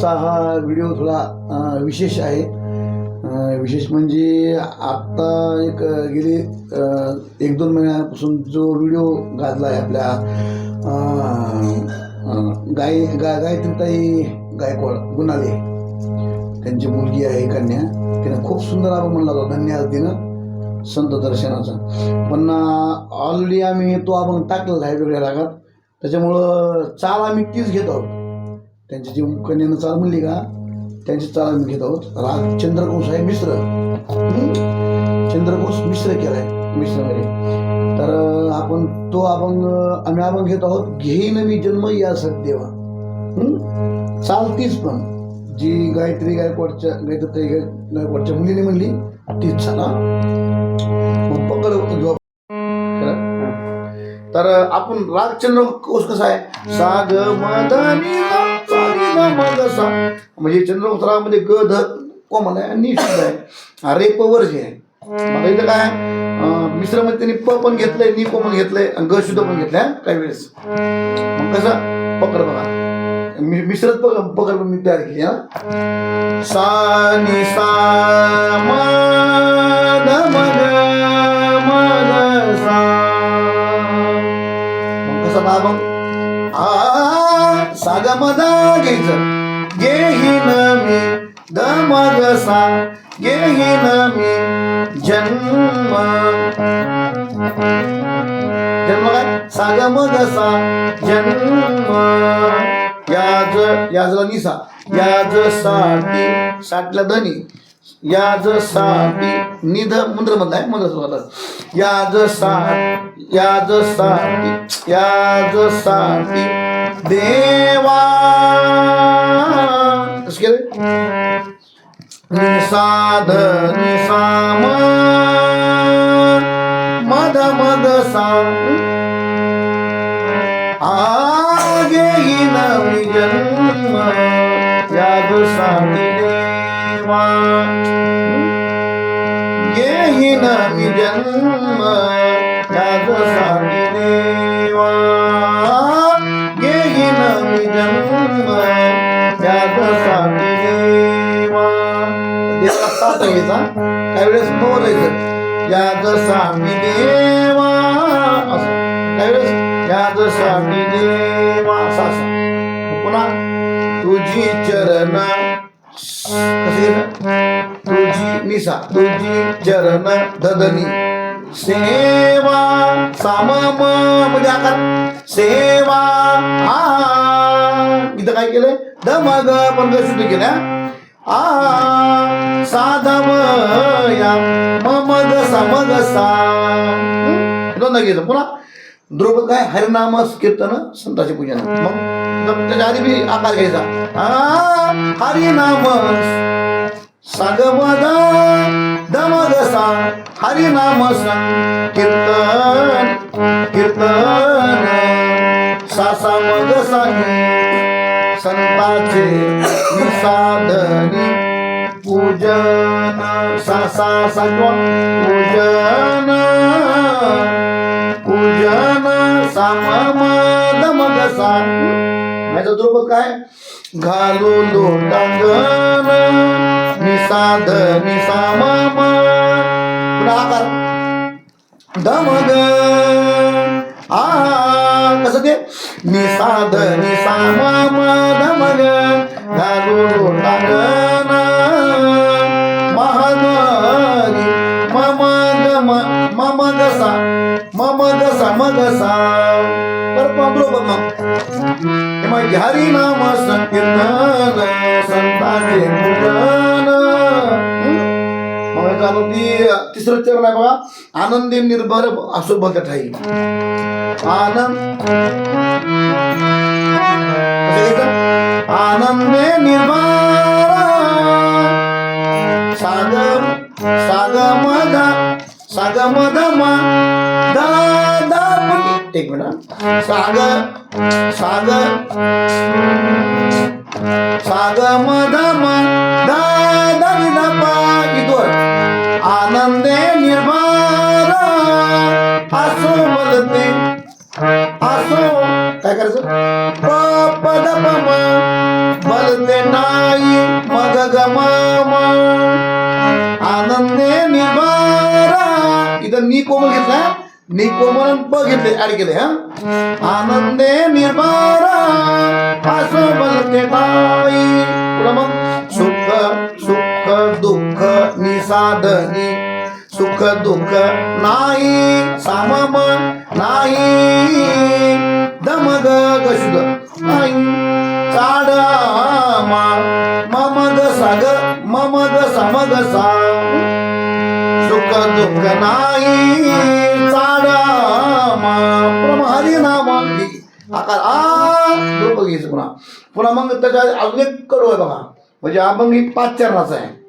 चा हा व्हिडिओ थोडा विशेष आहे. विशेष म्हणजे आत्ता एक गेली एक दोन महिन्यापासून जो व्हिडिओ गाजला आहे आपल्या गाय गाय गा गायत्रीताई गायकवाड गुणाले. त्यांची मुलगी आहे कन्या. तिनं खूप सुंदर आपण म्हणला होता धन्यवाद तिनं संत दर्शनाचा. पण ऑलरेडी आम्ही तो आपण टाकलेला आहे वेगळ्या रागात. त्याच्यामुळं चाल आम्ही तीच घेत आहोत. त्यांची जी कन्यानं चाल म्हणली का त्यांची चाल आम्ही घेत आहोत. राग चंद्रकोश आहे मिश्र. चंद्रकोश मिश्र केला आहे. मिश्रमध्ये तर आपण तो आपण आम्ही आपण घेत आहोत. घेईन मी जन्म या सद्देवा चालतीच पण. जी गायत्री गायकवाडच्या गायत्री गाय- गायकवाडच्या मुलीने म्हणली तीच चाल मग पकड घेऊ आपण. तर आपण रागचंद्र कोश कसा आहे? साग मदनी म्हणजे चंद्रकोशरामध्ये ग ध कोमल आहे आणि शुद्ध आहे. अरे रेप आहे. मला इथं काय मिश्र मिश्रमध्ये त्यांनी प पण घेतलंय नि कोमल घेतलंय आणि ग शुद्ध पण घेतलंय काही वेळेस. मग कसं पकड बघा. मि- पकड पकड मी तयार केली हा. सा नि सा म ध मग कसं मग आ साग मी दमग सा मी जन्म. जन्म काय? साग जन्म. याज याजला निसा याजसाठी साठला धनी याजसाठी निध मंत्र मधला आहे मुंद्र सुरुवात याज सा याजसाठी याजसाठी देवा कसं केलं निसाध निसाम मद मद सा आगे ही नवी जन्म यादसाठी देवा येही नवी जन्म यादसाठी देवा जन्म देवा काही वेळेस याद देवा असं. काही वेळेस याद देवा पुन्हा तुझी चरण तुझी निसा तुझी चरण ददनी. सेवा सामा म्हणजे आता सेवा. आ इथं काय केलंय? दमग पण ग शुद्ध केल्या आ साधम या. ममग समग सा. हं? दोनदा घ्यायचं पुन्हा द्रुपद काय? हरिनाम कीर्तन संताचे पूजन. मग? त्याच्या आधी बी आकार घ्यायचा. हरिनाम. सागमद दमगसा हरिनाम कीर्तन कीर्तन. सासा मग सांगे संताचे निसाधनी पूजन सासा सात्वा पूजन पूजन सामम दमग सा माझा द्रुपद काय घालू लोटांगण निसाध निसामम पुन्हा आकार दमग आ कसं ते निसाध निसामम दमग घालू लोटांगण महाद्वारी मम गम मम गसा मम गसा तर पर बरोबर मग हे मग हरी नाम संकीर्तन संतांचे पूजन ती तिसरं चरण आहे बघा. आनंदी निर्भर असो बघत आहे. आनंद. आनंदे निर्भर. सागर सागम सागम दा दा एक मिनिट हा. सागर सागर सागमदम दा दा दा पा इथवर. आनंदे निर्माण. असो मदते. असो. काय करायचं? प पद प बलते नाही मग गमामा आनंदे निर्माण. इथं मी कोमल घेतला मी कोमल आणि घेतले ऍड केले हा? आनंदे निर्मारा असं बलते नाही. मग सुख सुख दुःख निसाधनी सुख दुःख नाही सामम नाही. दमग गशुद नाही. चाडा ममग साग ममग समग सा. सुख दुःख नाही चाडा हरी नाम आकार आ डोकं घ्यायचं पुन्हा. पुन्हा मग त्याच्या अजून एक कडू आहे बघा. म्हणजे अभंग ही पाच चरणाचा आहे.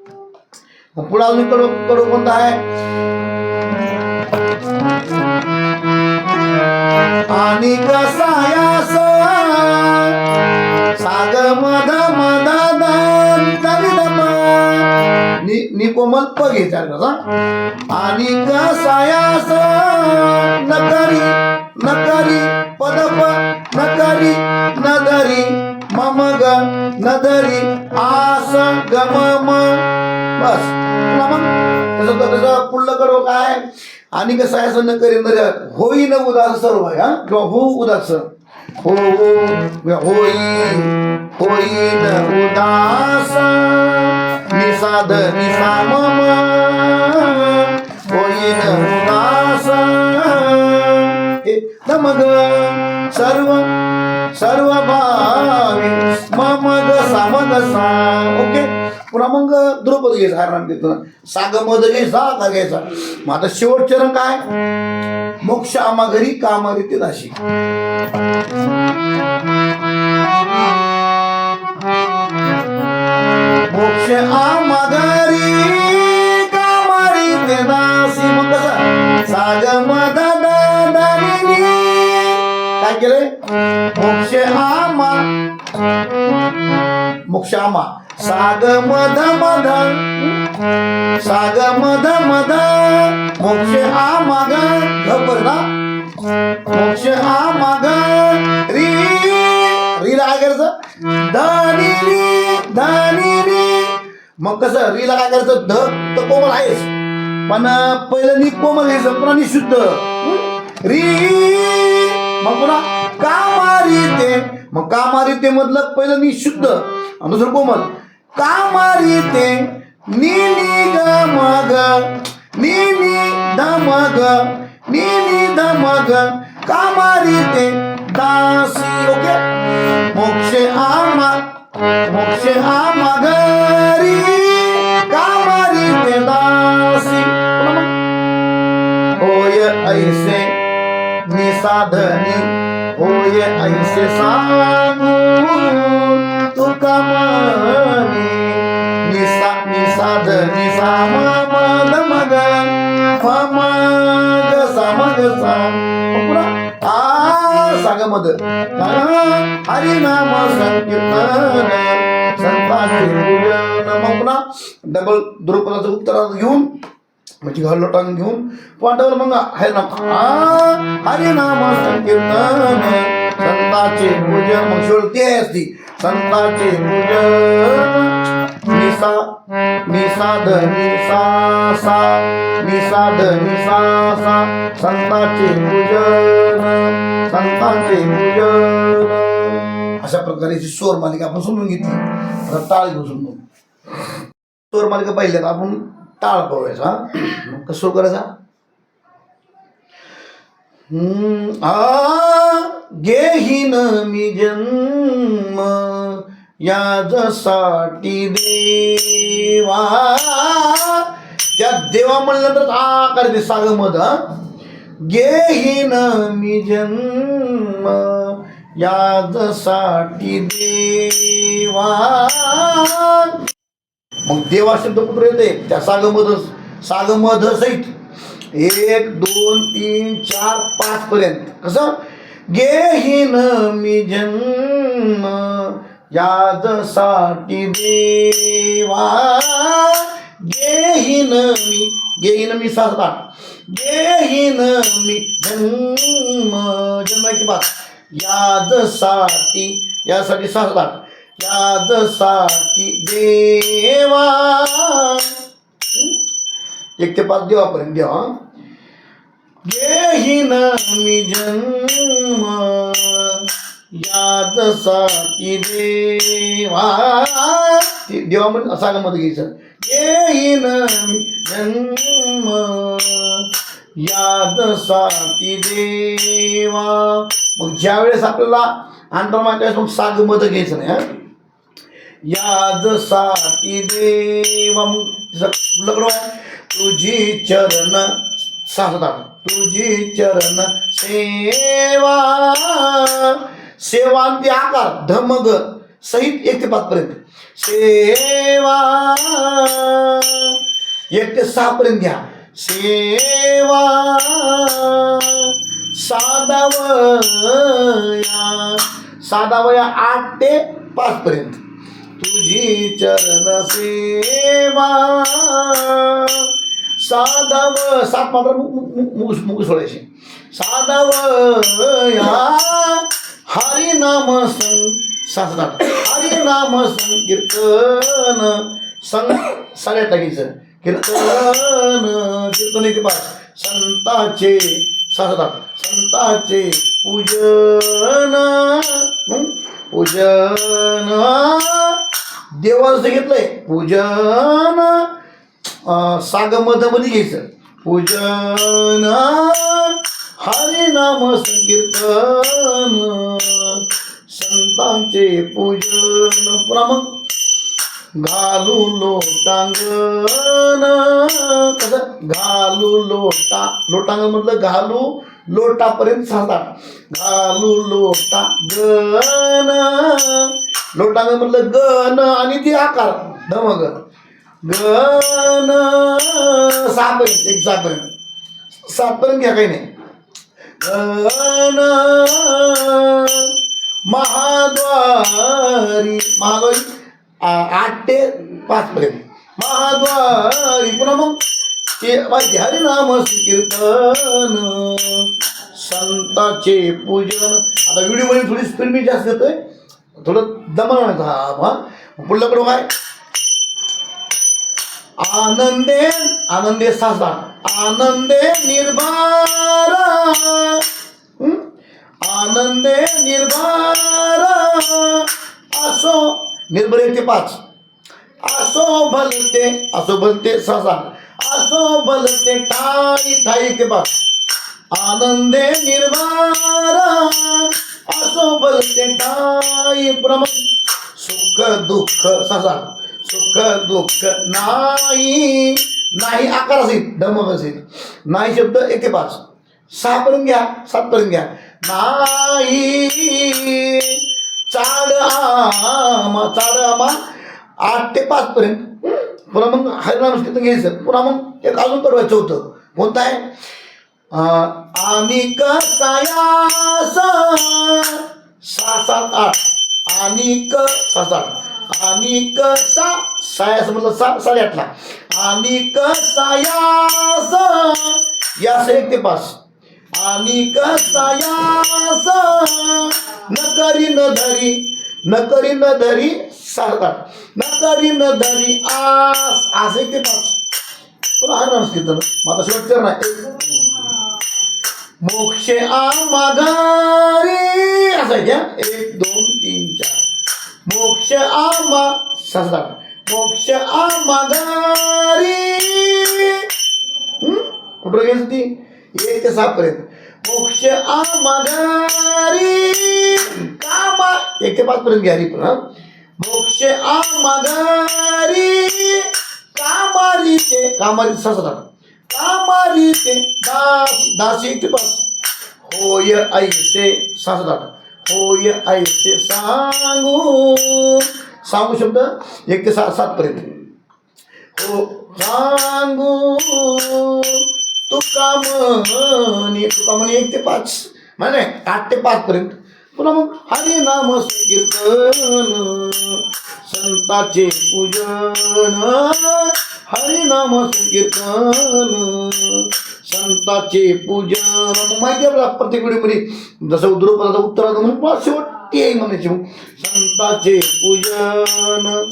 पुढे अजून कडू कडू कोणता आहे? आणि कसायास साग मध मद नि नि कोमल प घ्यायचा आणि कसायास नकारी नकारी पदप नकारी नदरी मम ग नदरी आस गम बस. तुला मग? त्याचं त्याचं पुढलं कडवं काय? आणि कसं आहे असं न करी नर होई न उदास सर्व आहे हा? किंवा हो उदास. हो होई होई न उदास. निसाद निसाम होई न उदास. मग सर्व सर्व भावी ममग सामग सा. ओके? पुन्हा मग द्रौपदी घ्यायचा हरण तिथं सागमध घ्यायचा का घ्यायचा. मग आता शेवट चरण काय? मोक्ष आमा घरी कामारी दाशी मोक्ष आमा घरी कामारी ते दासी मग कसा? सागमध दादानी काय केलंय? मोक्ष आमा. मोक्ष आमा. साग मध मध. साग मध मध. मोक्ष आमा माग. घबर मोक्ष आमा माग. री री काय करायचं. धनी री धनी री मग कसं रीला काय करायचं ध तर कोमल आहेस पण पहिलं नी कोमल घ्यायचं पुन्हा निशुद्ध री मग पुन्हा कामारी ते मग कामारी ते मधलं पहिलं नी शुद्ध आणि दुसरं कोमल. कामारी ते नी नी ग मग नी नी ध मग नी नी ध मग कामारी ते दासी ओके? मोक्ष आमा मोक्ष आमा घरी. कामारी ते दासी. पुन्हा मग. होय ऐसे निसाधनी होय ऐसे सांगू निसाध निसाम मद मग फमग समग साम आ साग मद हरिनाम संकीर्तन. संतांचे मग पुन्हा डबल द्रुपदाचं उत्तर घेऊन म्हणजे घर लोटांग घेऊन पांडवर मग हरे नाम हरे नाम संकीर्तन. संताचे पूजन मग शेवट असती. संताचे पूजन. निसा निसाद निसा सा ध निसा सा संताचे पूजन संतांचे पूजन. अशा प्रकारे जी स्वर मालिका आपण समजून घेतली. आता टाळ घेऊ समजून. स्वर मालिका पाहिल्यात आपण टाळ पाहायचा मग कसं करायचा? हम्म, आ गेहीन मी जन्म याजसाठी देवा. त्या देवा म्हणल्यानंतर आकार दे सागमध हा? घेहीन मी जन्म याजसाठी देवा. मग देवा शब्द कुठं येते? त्या सागमध सागमध सहित. एक दोन तीन चार पाच पर्यंत. कसं? गेहीन मी जन्म यादसाठी देवा गेहीन मी घेईन मी सात आठ मी जन्म जन्माची बात यादसाठी यासाठी सात याजसाठी देवा एक ते पाच देवापर्यंत देवा घेईन मी जन्म यादसाठी देवा. ते देवा म्हणजे असा मध्ये घ्यायचं. येईन मी जन्म. यादसाठी देवा. मग ज्यावेळेस आपल्याला अंतर्मान मग साग मत घ्यायचं नाही याद साती देवा. मग लग्न तुझी चरण सासतात तुझी चरण सेवा. सेवांती आकार धमग सहित एक ते पाच पर्यंत सेवा एक ते सहा पर्यंत घ्या. सेवा साधावया साधावया आठ ते पाच पर्यंत तुझी चरण सेवा साधव सात मात्र मुग मुग सोडायचे साधव नाम हरिनाम सं सासनाट हरिनाम संकीर्तन सं साड्या टाकीचं कीर्तन कीर्तन इथे पाच. संताचे सासनाट संताचे पूजन पूजन. देवाचं घेतलंय. पूजन. सागमधमध्ये घ्यायचं. पूजन. हरिनाम संकीर्तन संतांचे पूजन पुन्हा मग घालू लोटांगण. कसं? घालू लोटा लोटांगण म्हटलं घालू लोटापर्यंत सांगतात. घालू लोटा गण लोटांगण. म्हटलं गण आणि ती आकार धमग गण सहापर्यंत एक सहापर्यंत सातपर्यंत घ्या काही नाही. महाद्वारी. महाद्वारी? आ- आठ ते पाच पर्यंत. महाद्वारी. पुन्हा मग? ते नाम हरिनाम कीर्तन संताचे पूजन. आता व्हिडिओमध्ये थोडी स्पीड मी जास्त येतोय थोडं दमन हा हा. पुढलं कडं काय? आनंदे आनंदे सासा आनंदे निर्भार आनंदे निर्भार असो निर्भर येते पाच. असो भलते असो भलते ससा असो भलते ठाई ठाई एक ते पाच. आनंदे निर्भार असो भलते ठाई प्रम सुख दुःख ससा सुख दुःख नाही. नाही आकार असेल धमक असेल नाही शब्द एक ते पाच. सहा पर्यंत घ्या सात पर्यंत घ्या. नाही. चाड आमा चाड आमा आठ ते पाच पर्यंत. पुन्हा मग हरिनाम कीर्तन घ्यायचं. पुन्हा मग एक अजून कडवायचं होतं कोणतं आहे? आणि कसायास सहा सात आठ. आणि क सहा सात. आणि कसा सायास म्हटलं सा साडेआठला आणि कसायास यास एक ते पाच. आणि कसायास न करी न धरी न करी न धरी सारतात न करी न धरी आस आस एक ते पाच. पुन्हा हा माणूस कीर्तन माझा शेवट शेवटचं नाही. मोक्षे आमाघारी असं आहे एक दोन तीन चार. मोक्ष आमा सहा मोक्ष आमाघारी हं? कुठं घ्यायचं ती एक ते सहा पर्यंत. मोक्ष आमाघारी कामा एक ते पाच पर्यंत घ्या री पण हा. मोक्ष आमाघारी कामारीचे कामारी सदा कामारी ते दास दासी एक ते पाच. होय ऐसे सहा होय ऐसे सांगू. सांगू शब्द एक ते सात सात पर्यंत. हो सांगू. तुका म्हणे तुका म्हणे एक ते पाच. म्हणे आठ ते पाच पर्यंत. पुन्हा मग हरे नाम कीर्तन संताचे पूजन. हरे नाम कीर्तन संताचे पूजन. मग माहिती आहे आपल्याला प्रत्येक व्हिडिओमध्ये जसं द्रुपदाचं उत्तर म्हणून पुन्हा शेवट म्हणायचे मग. संताचे पूजन.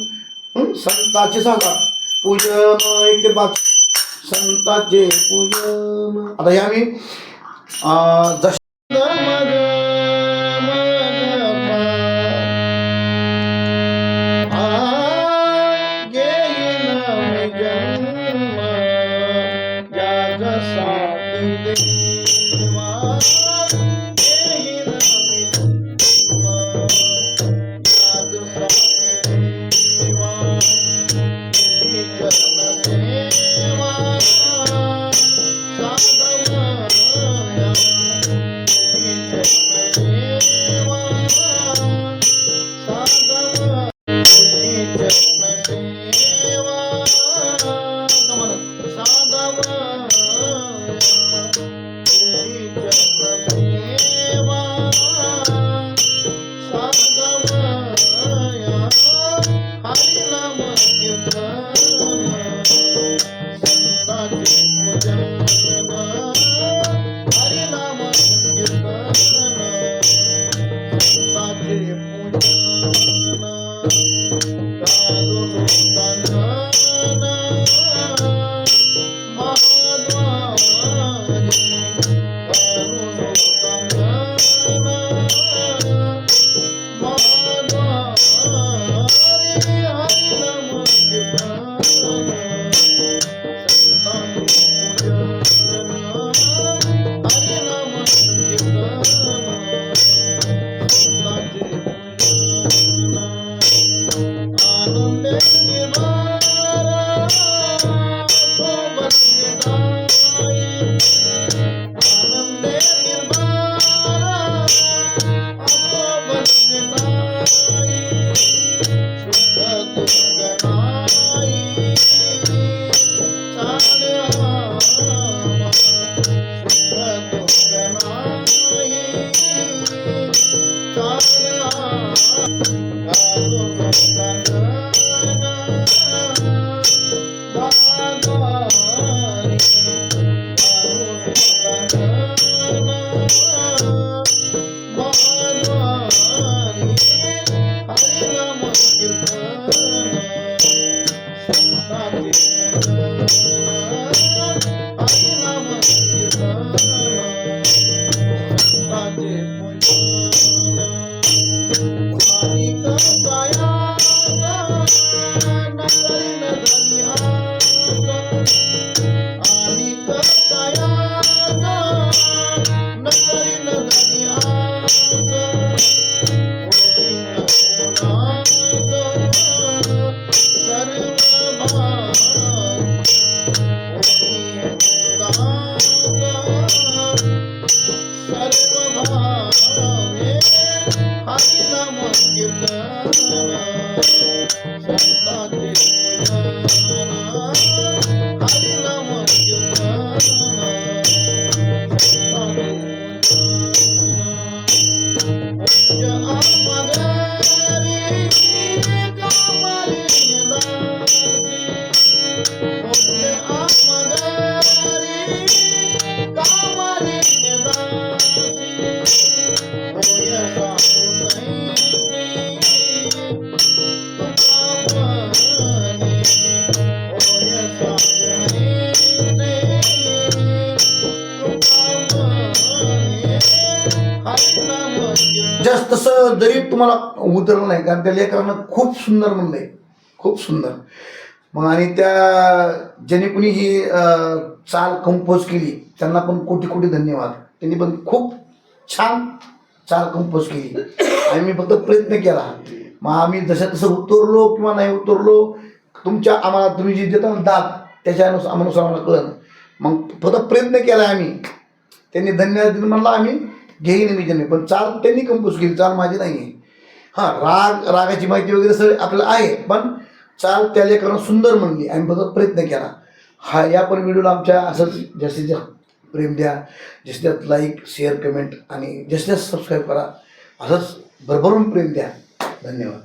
संताचे सांगा. पूजन एक ते पाच. संताचे पूजन. आता हे आम्ही अं, जश जास्त जरी तुम्हाला उतरलं नाही कारण त्या लेकरानं खूप सुंदर म्हणलंय. खूप सुंदर. मग आणि त्या ज्याने कुणी ही चाल कंपोज केली त्यांना पण कोटी कोटी धन्यवाद. त्यांनी पण खूप छान चाल कंपोज केली. आणि मी फक्त प्रयत्न केला. मग आम्ही जसं तसं उतरलो किंवा नाही उतरलो तुमच्या आम्हाला तुम्ही जी देता ना दाद त्याच्या अनुसार आम्हाला कळलं. मग फक्त प्रयत्न केला आम्ही. त्यांनी धन्यवाद दिले म्हणला आम्ही. घेईन मी त्यांनी पण चाल त्यांनी कंपोज केली चाल माझी नाही आहे हां राग रागाची माहिती वगैरे सगळी आपल्याला आहे पण चाल त्या लेकरांना सुंदर म्हणली आम्ही बघत प्रयत्न केला. हा या पण व्हिडिओला आमच्या असंच जास्तीत जास्त प्रेम द्या जास्तीत जास्त लाईक शेअर कमेंट आणि जास्तीत जास्त सबस्क्राईब करा. असंच भरभरून प्रेम द्या. धन्यवाद.